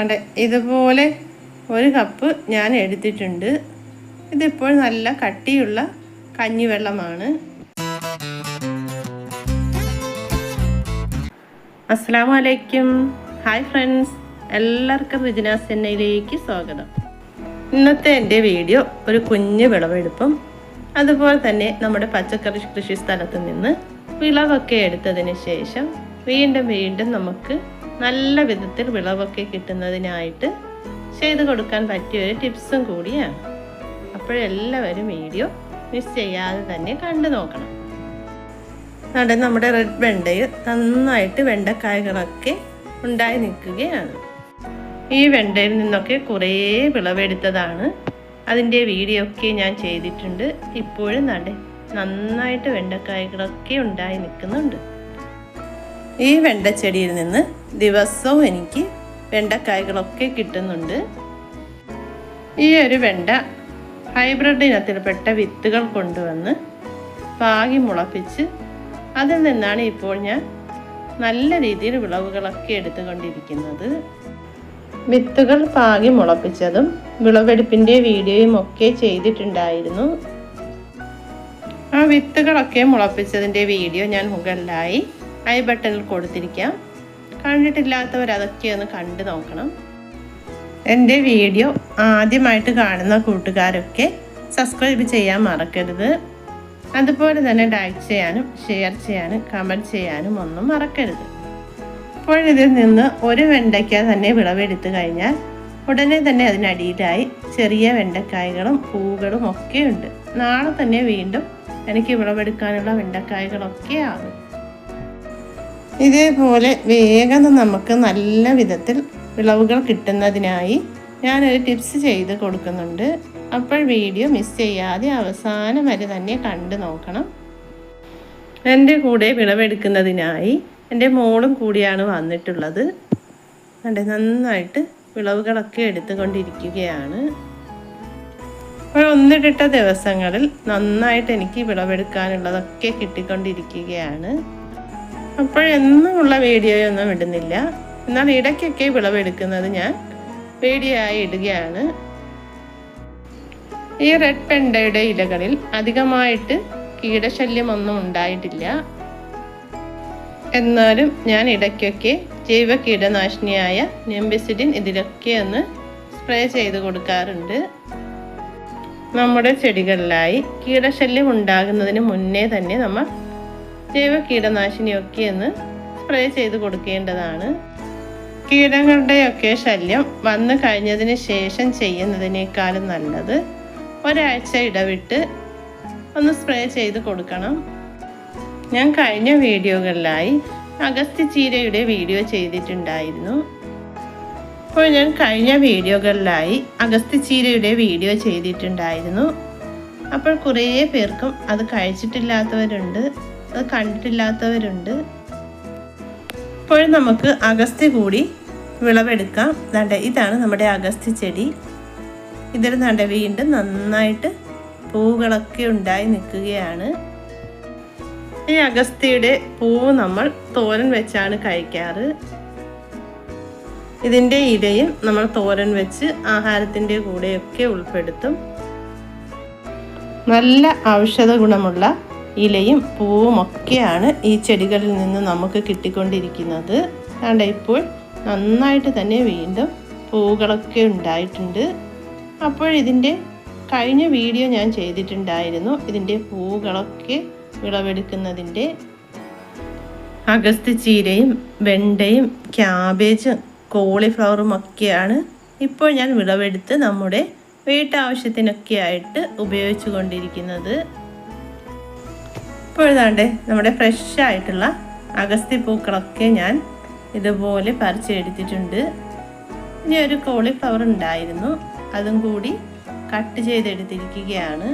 അതെ ഇതുപോലെ ഒരു കപ്പ് ഞാൻ എടുത്തിട്ടുണ്ട്. ഇതിപ്പോൾ നല്ല കട്ടിയുള്ള കഞ്ഞിവെള്ളമാണ്. അസ്സാം വലൈക്കും ഹായ് ഫ്രണ്ട്സ് എല്ലാവർക്കും റിജിനാസ് സെന്നയിലേക്ക് സ്വാഗതം. ഇന്നത്തെ എന്റെ വീഡിയോ ഒരു കുഞ്ഞ് വിളവെടുപ്പും അതുപോലെ തന്നെ നമ്മുടെ പച്ചക്കറി കൃഷി സ്ഥലത്ത് നിന്ന് വിളവൊക്കെ എടുത്തതിന് ശേഷം വീണ്ടും വീണ്ടും നമുക്ക് നല്ല വിധത്തിൽ വിളവൊക്കെ കിട്ടുന്നതിനായിട്ട് ചെയ്തു കൊടുക്കാൻ പറ്റിയൊരു ടിപ്സും കൂടിയാണ്. അപ്പോഴെല്ലാവരും വീഡിയോ മിസ് ചെയ്യാതെ തന്നെ കണ്ടു നോക്കണം. അവിടെ നമ്മുടെ റെഡ് വെണ്ടയിൽ നന്നായിട്ട് വെണ്ടക്കായകളൊക്കെ ഉണ്ടായി നിൽക്കുകയാണ്. ഈ വെണ്ടയിൽ നിന്നൊക്കെ കുറേ വിളവെടുത്തതാണ്. അതിന്റെ വീഡിയോ ഒക്കെ ഞാൻ ചെയ്തിട്ടുണ്ട്. ഇപ്പോഴും നട നന്നായിട്ട് വെണ്ടക്കായകളൊക്കെ ഉണ്ടായി നിൽക്കുന്നുണ്ട്. ഈ വെണ്ടച്ചെടിയിൽ നിന്ന് ദിവസവും എനിക്ക് വെണ്ടക്കായകളൊക്കെ കിട്ടുന്നുണ്ട്. ഈ ഒരു വെണ്ട ഹൈബ്രിഡ് ഇനത്തിൽപ്പെട്ട വിത്തുകൾ കൊണ്ടുവന്ന് പാകി മുളപ്പിച്ച് അതിൽ നിന്നാണ് ഇപ്പോൾ ഞാൻ നല്ല രീതിയിൽ വിളവുകളൊക്കെ എടുത്തുകൊണ്ടിരിക്കുന്നത്. വിത്തുകൾ പാകി മുളപ്പിച്ചതും വിളവെടുപ്പിന്റെ വീഡിയോയും ഒക്കെ ചെയ്തിട്ടുണ്ടായിരുന്നു. ആ വിത്തുകളൊക്കെ മുളപ്പിച്ചതിന്റെ വീഡിയോ ഞാൻ മുകളിലായി. ഐ ബട്ടണിൽ കൊടുത്തിരിക്കാം. കണ്ടിട്ടില്ലാത്തവർ അതൊക്കെ ഒന്ന് കണ്ടു നോക്കണം. എന്റെ വീഡിയോ ആദ്യമായിട്ട് കാണുന്ന കൂട്ടുകാരൊക്കെ സബ്സ്ക്രൈബ് ചെയ്യാൻ മറക്കരുത്. അതുപോലെ തന്നെ ലൈക്ക് ചെയ്യാനും ഷെയർ ചെയ്യാനും കമന്റ് ചെയ്യാനും ഒന്നും മറക്കരുത്. ഇപ്പോഴിതിൽ നിന്ന് ഒരു വെണ്ടയ്ക്ക തന്നെ വിളവെടുത്തു കഴിഞ്ഞാൽ ഉടനെ തന്നെ അതിനടിയിലായി ചെറിയ വെണ്ടക്കായകളും പൂകളും ഒക്കെ ഉണ്ട്. നാളെ തന്നെ വീണ്ടും എനിക്ക് വിളവെടുക്കാനുള്ള വെണ്ടക്കായകളൊക്കെ ആകും ഇതേപോലെ വേഗം നമുക്ക് നല്ല വിധത്തിൽ വിളവുകൾ കിട്ടുന്നതിനായി ഞാനൊരു ടിപ്സ് ചെയ്ത് കൊടുക്കുന്നുണ്ട്. അപ്പോൾ വീഡിയോ മിസ് ചെയ്യാതെ അവസാനം വരെ തന്നെ കണ്ടു നോക്കണം. എന്റെ കൂടെ വിളവെടുക്കുന്നതിനായി എന്റെ മോളും കൂടിയാണ് വന്നിട്ടുള്ളത്. അതെ നന്നായിട്ട് വിളവുകളൊക്കെ എടുത്തുകൊണ്ടിരിക്കുകയാണ്. അപ്പോൾ ഒന്നിട്ടിട്ട ദിവസങ്ങളിൽ നന്നായിട്ട് എനിക്ക് വിളവെടുക്കാനുള്ളതൊക്കെ കിട്ടിക്കൊണ്ടിരിക്കുകയാണ്. അപ്പോഴെന്നുമുള്ള വീഡിയോയൊന്നും ഇടുന്നില്ല. എന്നാൽ ഇടയ്ക്കൊക്കെ വിളവെടുക്കുന്നത് ഞാൻ വീഡിയോ ആയി ഇടുകയാണ്. ഈ റെഡ് പെണ്ടയുടെ ഇലകളിൽ അധികമായിട്ട് കീടശല്യം ഒന്നും ഉണ്ടായിട്ടില്ല. എന്നാലും ഞാൻ ഇടയ്ക്കൊക്കെ ജൈവ കീടനാശിനിയായ നെമ്പിസിഡിൻ ഇതിലൊക്കെ ഒന്ന് സ്പ്രേ ചെയ്ത് കൊടുക്കാറുണ്ട്. നമ്മുടെ ചെടികളിലായി കീടശല്യം ഉണ്ടാകുന്നതിന് മുന്നേ തന്നെ നമ്മൾ ജൈവ കീടനാശിനിയൊക്കെയെന്ന് സ്പ്രേ ചെയ്ത് കൊടുക്കേണ്ടതാണ്. കീടങ്ങളുടെയൊക്കെ ശല്യം വന്നു കഴിഞ്ഞതിന് ശേഷം ചെയ്യുന്നതിനേക്കാളും നല്ലത് ഒരാഴ്ച ഇടവിട്ട് ഒന്ന് സ്പ്രേ ചെയ്ത് കൊടുക്കണം. ഞാൻ കഴിഞ്ഞ വീഡിയോകളിലായി അഗസ്ത്യ ചീരയുടെ വീഡിയോ ചെയ്തിട്ടുണ്ടായിരുന്നു. അപ്പോൾ ഞാൻ കഴിഞ്ഞ വീഡിയോകളിലായി അഗസ്ത്യ ചീരയുടെ വീഡിയോ ചെയ്തിട്ടുണ്ടായിരുന്നു. അപ്പോൾ കുറേ പേർക്കും അത് കഴിച്ചിട്ടില്ലാത്തവരുണ്ട്. അത് കണ്ടിട്ടില്ലാത്തവരുണ്ട്. ഇപ്പോൾ നമുക്ക് അഗസ്ത്യ കൂടി വിളവെടുക്കാം. ദാണ്ട ഇതാണ് നമ്മുടെ അഗസ്ത്യ ചെടി. ഇതിൽ നട വീണ്ടും നന്നായിട്ട് പൂവുകളൊക്കെ ഉണ്ടായി നിൽക്കുകയാണ്. ഈ അഗസ്ത്യയുടെ പൂവ് നമ്മൾ തോരൻ വെച്ചാണ് കഴിക്കാറ്. ഇതിന്റെ ഇലയും നമ്മൾ തോരൻ വെച്ച് ആഹാരത്തിന്റെ കൂടെയൊക്കെ ഉൾപ്പെടുത്തും. നല്ല ഔഷധ ഗുണമുള്ള ഇലയും പൂവും ഒക്കെയാണ് ഈ ചെടികളിൽ നിന്ന് നമുക്ക് കിട്ടിക്കൊണ്ടിരിക്കുന്നത്. അതുകൊണ്ട് ഇപ്പോൾ നന്നായിട്ട് തന്നെ വീണ്ടും പൂക്കളൊക്കെ ഉണ്ടായിട്ടുണ്ട്. അപ്പോൾ ഇതിന്റെ കഴിഞ്ഞ വീഡിയോ ഞാൻ ചെയ്തിട്ടുണ്ടായിരുന്നു. ഇതിന്റെ പൂക്കളൊക്കെ വിളവെടുക്കുന്നതിന്റെ അഗസ്ത്യ ചീരയും വെണ്ടയും ക്യാബേജും കോളിഫ്ലവറും ഒക്കെയാണ് ഇപ്പോൾ ഞാൻ വിളവെടുത്ത് നമ്മുടെ വീട്ടാവശ്യത്തിനൊക്കെ ആയിട്ട് ഉപയോഗിച്ചു കൊണ്ടിരിക്കുന്നത് ഇപ്പോൾ നമ്മുടെ ഫ്രഷ് ആയിട്ടുള്ള അഗസ്തി പൂക്കളൊക്കെ ഞാൻ ഇതുപോലെ പറിച്ചെടുത്തിട്ടുണ്ട് ഇനി ഒരു കോളിഫ്ലവർ ഉണ്ടായിരുന്നു. അതും കൂടി കട്ട് ചെയ്തെടുത്തിരിക്കുകയാണ്.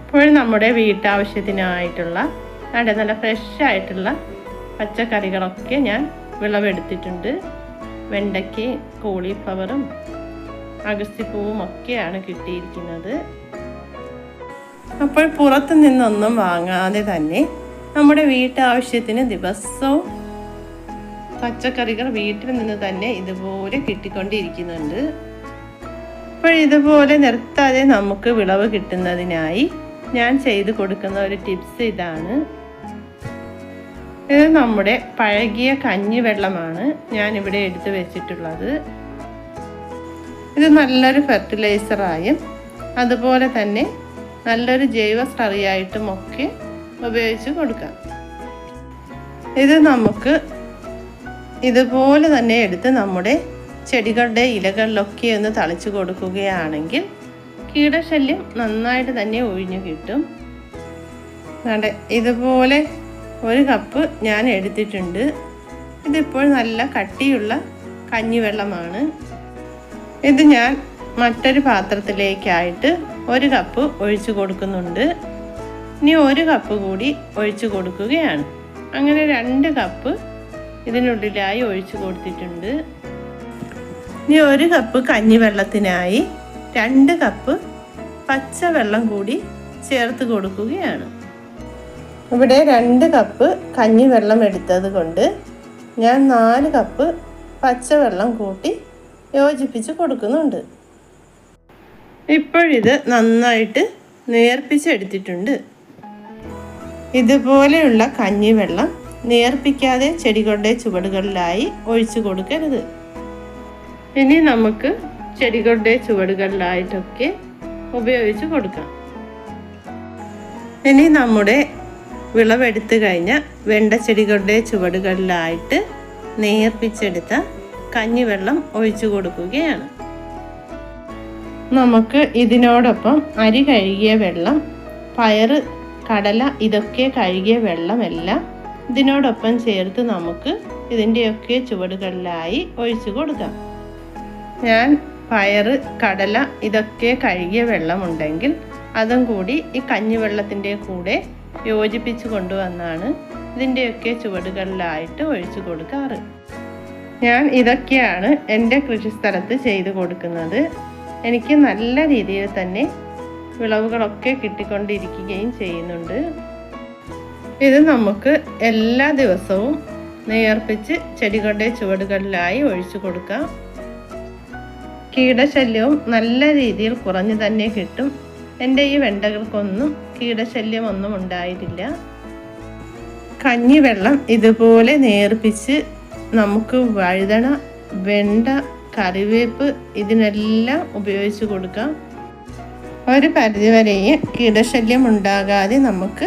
ഇപ്പോൾ നമ്മുടെ വീട്ടാവശ്യത്തിനായിട്ടുള്ള നല്ല നല്ല ഫ്രഷ് ആയിട്ടുള്ള പച്ചക്കറികളൊക്കെ ഞാൻ വിളവെടുത്തിട്ടുണ്ട്. വെണ്ടയ്ക്കയും കോളിഫ്ലവറും അഗസ്ത്യപ്പൂവും ഒക്കെയാണ് കിട്ടിയിരിക്കുന്നത്. അപ്പോൾ പുറത്തു നിന്നൊന്നും വാങ്ങാതെ തന്നെ നമ്മുടെ വീട്ടാവശ്യത്തിന് ദിവസവും പച്ചക്കറികൾ വീട്ടിൽ നിന്ന് തന്നെ ഇതുപോലെ കിട്ടിക്കൊണ്ടിരിക്കുന്നുണ്ട്. അപ്പോൾ ഇതുപോലെ നിർത്താതെ നമുക്ക് വിളവ് കിട്ടുന്നതിനായി ഞാൻ ചെയ്തു കൊടുക്കുന്ന ഒരു ടിപ്സ് ഇതാണ്. ഇത് നമ്മുടെ പഴകിയ കഞ്ഞിവെള്ളമാണ് ഞാനിവിടെ എടുത്തു വെച്ചിട്ടുള്ളത്. ഇത് നല്ലൊരു ഫെർട്ടിലൈസറായും അതുപോലെ തന്നെ നല്ലൊരു ജൈവ സ്ലറിയായിട്ടും ഒക്കെ ഉപയോഗിച്ച് കൊടുക്കാം. ഇത് നമുക്ക് ഇതുപോലെ തന്നെ എടുത്ത് നമ്മുടെ ചെടികളുടെ ഇലകളിലൊക്കെ ഒന്ന് തളിച്ചു കൊടുക്കുകയാണെങ്കിൽ കീടശല്യം നന്നായിട്ട് തന്നെ ഒഴിഞ്ഞു കിട്ടും. അതെ ഇതുപോലെ ഒരു കപ്പ് ഞാൻ എടുത്തിട്ടുണ്ട്. ഇതിപ്പോൾ നല്ല കട്ടിയുള്ള കഞ്ഞിവെള്ളമാണ്. ഇത് ഞാൻ മറ്റൊരു പാത്രത്തിലേക്കായിട്ട് ഒരു കപ്പ് ഒഴിച്ചു കൊടുക്കുന്നുണ്ട്. ഇനി ഒരു കപ്പ് കൂടി ഒഴിച്ചു കൊടുക്കുകയാണ്. അങ്ങനെ രണ്ട് കപ്പ് ഇതിനുള്ളിലായി ഒഴിച്ചു കൊടുത്തിട്ടുണ്ട്. ഇനി ഒരു കപ്പ് കഞ്ഞിവെള്ളത്തിനായി രണ്ട് കപ്പ് പച്ചവെള്ളം കൂടി ചേർത്ത് കൊടുക്കുകയാണ്. ഇവിടെ രണ്ട് കപ്പ് കഞ്ഞിവെള്ളം എടുത്തത് കൊണ്ട് ഞാൻ നാല് കപ്പ് പച്ചവെള്ളം കൂട്ടി യോജിപ്പിച്ച് കൊടുക്കുന്നുണ്ട്. ഇപ്പോഴിത് നന്നായിട്ട് നേർപ്പിച്ചെടുത്തിട്ടുണ്ട്. ഇതുപോലെയുള്ള കഞ്ഞിവെള്ളം നേർപ്പിക്കാതെ ചെടികളുടെ ചുവടുകളിലായി ഒഴിച്ചു കൊടുക്കരുത്. ഇനി നമുക്ക് ചെടികളുടെ ചുവടുകളിലായിട്ടൊക്കെ ഉപയോഗിച്ച് കൊടുക്കാം. ഇനി നമ്മുടെ വിളവെടുത്ത് കഴിഞ്ഞ വെണ്ട വെണ്ടച്ചെടികളുടെ ചുവടുകളിലായിട്ട് നേർപ്പിച്ചെടുത്ത കഞ്ഞിവെള്ളം ഒഴിച്ചു കൊടുക്കുകയാണ്. നമുക്ക് ഇതിനോടൊപ്പം അരി കഴുകിയ വെള്ളം പയർ കടല ഇതൊക്കെ കഴുകിയ വെള്ളമെല്ലാം ഇതിനോടൊപ്പം ചേർത്ത് നമുക്ക് ഇതിന്റെയൊക്കെ ചുവടുകളിലായി ഒഴിച്ചു കൊടുക്കാം. ഞാൻ പയർ കടല ഇതൊക്കെ കഴുകിയ വെള്ളമുണ്ടെങ്കിൽ അതും കൂടി ഈ കഞ്ഞിവെള്ളത്തിന്റെ കൂടെ യോജിപ്പിച്ച് കൊണ്ടുവന്നാണ് ഇതിന്റെയൊക്കെ ചുവടുകളിലായിട്ട് ഒഴിച്ചു കൊടുക്കാറ്. ഞാൻ ഇതൊക്കെയാണ് എന്റെ കൃഷിസ്ഥലത്ത് ചെയ്തു കൊടുക്കുന്നത്. എനിക്ക് നല്ല രീതിയിൽ തന്നെ വിളവുകളൊക്കെ കിട്ടിക്കൊണ്ടിരിക്കുകയും ചെയ്യുന്നുണ്ട്. ഇത് നമുക്ക് എല്ലാ ദിവസവും നേർപ്പിച്ച് ചെടികളുടെ ചുവടുകളിലായി ഒഴിച്ചു കൊടുക്കാം. കീടശല്യവും നല്ല രീതിയിൽ കുറഞ്ഞു തന്നെ കിട്ടും. എന്റെ ഈ വെണ്ടകൾക്കൊന്നും കീടശല്യം ഒന്നും ഉണ്ടായിട്ടില്ല. കഞ്ഞിവെള്ളം ഇതുപോലെ നേർപ്പിച്ച് നമുക്ക് വഴുതണ വെണ്ട കറിവേപ്പ് ഇതിനെല്ലാം ഉപയോഗിച്ച് കൊടുക്കാം. ഒരു പരിധിവരെയും കീടശല്യം ഉണ്ടാകാതെ നമുക്ക്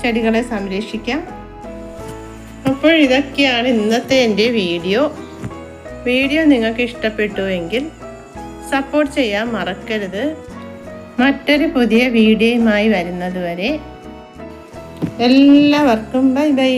ചെടികളെ സംരക്ഷിക്കാം. അപ്പോൾ ഇതൊക്കെയാണ് ഇന്നത്തെ എന്റെ വീഡിയോ. വീഡിയോ നിങ്ങൾക്ക് ഇഷ്ടപ്പെട്ടുവെങ്കിൽ സപ്പോർട്ട് ചെയ്യാൻ മറക്കരുത്. മറ്റൊരു പുതിയ വീഡിയോയുമായി വരുന്നതുവരെ എല്ലാവർക്കും ബൈ ബൈ.